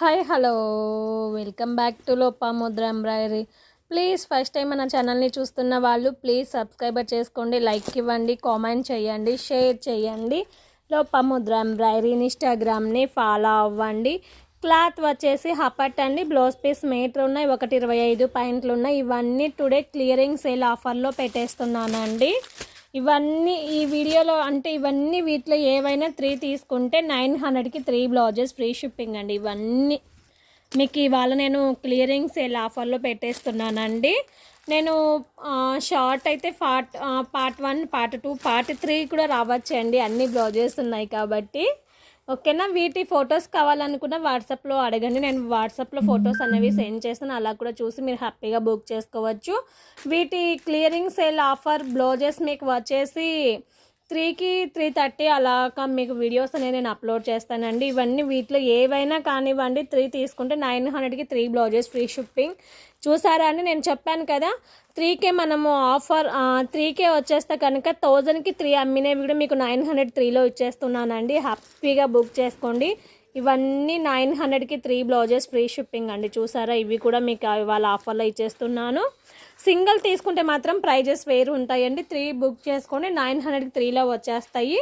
Hi hello. Welcome back to Lopamudra embroidery. Please first time మన ఛానల్ని చూస్తున్న వాళ్ళు ప్లీజ్ సబ్స్క్రైబర్ చేసుకోండి లైక్ ఇవ్వండి కామెంట్ చేయండి షేర్ చేయండి. లోపముద్ర ఎంబ్రాయిడరీ ఇన్స్టాగ్రామ్ని ఫాలో అవ్వండి. క్లాత్ వచ్చేసి హపట్ అండి బ్లౌజ్ పీస్ మీటర్ ఉన్నాయి ఒకటి ఇరవై ఐదు పాయింట్లు ఉన్నాయి. ఇవన్నీ టుడే క్లియరింగ్ సేల్ ఆఫర్లో పెట్టేస్తున్నానండి. ఇవన్నీ ఈ వీడియోలో అంటే ఇవన్నీ వీటిలో ఏవైనా త్రీ తీసుకుంటే నైన్ హండ్రెడ్కి త్రీ బ్లౌజెస్ ఫ్రీ షిప్పింగ్ అండి. ఇవన్నీ మీకు ఇవాళ నేను క్లియరింగ్ సేల్ ఆఫర్లో పెట్టేస్తున్నానండి. నేను షార్ట్ అయితే part part one part two part three కూడా రావచ్చండి. అన్ని బ్లౌజెస్ ఉన్నాయి కాబట్టి. ఓకేనా? వీటి ఫొటోస్ కావాలనుకున్న వాట్సాప్లో అడగండి. నేను వాట్సాప్లో ఫొటోస్ అనేవి సెండ్ చేస్తాను. అలా కూడా చూసి మీరు హ్యాపీగా బుక్ చేసుకోవచ్చు. వీటి క్లియరింగ్ సేల్ ఆఫర్ బ్లౌజెస్ మీకు వచ్చేసి త్రీకి త్రీ థర్టీ అలాగా మీకు వీడియోస్ అనేది నేను అప్లోడ్ చేస్తానండి. ఇవన్నీ వీటిలో ఏవైనా కానివ్వండి త్రీ తీసుకుంటే నైన్ హండ్రెడ్కి త్రీ బ్లౌజెస్ ఫ్రీ షిప్పింగ్. చూసారా అని నేను చెప్పాను కదా త్రీకే మనము ఆఫర్ త్రీకే వచ్చేస్తే కనుక థౌజండ్కి త్రీ అమ్మినవి కూడా మీకు నైన్ హండ్రెడ్ త్రీలో ఇచ్చేస్తున్నానండి. హ్యాపీగా బుక్ చేసుకోండి. ఇవన్నీ నైన్ హండ్రెడ్కి త్రీ బ్లౌజెస్ ఫ్రీ షిప్పింగ్ అండి. చూసారా? ఇవి కూడా మీకు ఇవాళ ఆఫర్లో ఇచ్చేస్తున్నాను. సింగిల్ తీసుకుంటే మాత్రం ప్రైజెస్ వేరు ఉంటాయండి. త్రీ బుక్ చేసుకొని నైన్ హండ్రెడ్కి త్రీలో వచ్చేస్తాయి.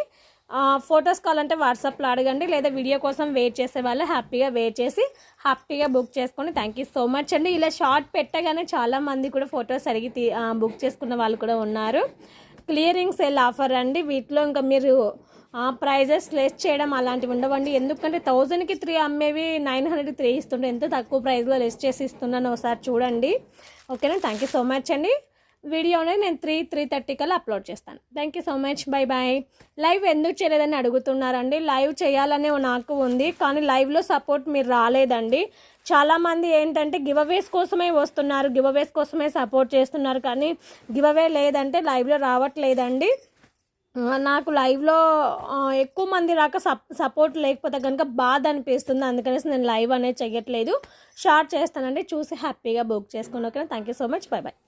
ఫొటోస్ కావాలంటే వాట్సాప్లో అడగండి. లేదా వీడియో కోసం వెయిట్ చేసే వాళ్ళు హ్యాపీగా వెయిట్ చేసి హ్యాపీగా బుక్ చేసుకొని థ్యాంక్ యూ సో మచ్ అండి. ఇలా షార్ట్ పెట్టగానే చాలామంది కూడా ఫొటోస్ అడిగి బుక్ చేసుకున్న వాళ్ళు కూడా ఉన్నారు. క్లియరింగ్ సెల్ ఆఫర్ అండి వీటిలో ఇంకా మీరు ప్రైజెస్ లెస్ చేయడం అలాంటివి ఉండవండి. ఎందుకంటే థౌజండ్కి త్రీ అమ్మేవి నైన్ హండ్రెడ్కి త్రీ ఇస్తుంటే ఎంత తక్కువ ప్రైస్లో లెస్ చేసి ఇస్తున్నాను ఒకసారి చూడండి. ఓకేనా? థ్యాంక్ యూ సో మచ్ అండి. వీడియోని నేను త్రీ త్రీ థర్టీ కల్లా అప్లోడ్ చేస్తాను. Thank you so much bye bye live ఎందుకు చేయలేదని అడుగుతున్నారండి? లైవ్ చేయాలనే నాకు ఉంది కానీ లైవ్లో సపోర్ట్ మీరు రాలేదండి. చాలామంది ఏంటంటే గివ్ అవేస్ కోసమే వస్తున్నారు గివ్ అవేస్ కోసమే సపోర్ట్ చేస్తున్నారు కానీ గివ్ అవే లేదంటే లైవ్లో రావట్లేదండి. నాకు లైవ్లో ఎక్కువ మంది రాక సప్ సపోర్ట్ లేకపోతే కనుక బాధ అనిపిస్తుంది. అందుకనేసి నేను లైవ్ అనేది చేయట్లేదు. షార్ట్ చేస్తానండి. చూసి హ్యాపీగా బుక్ చేసుకోండి. ఓకేనా thank you so much bye bye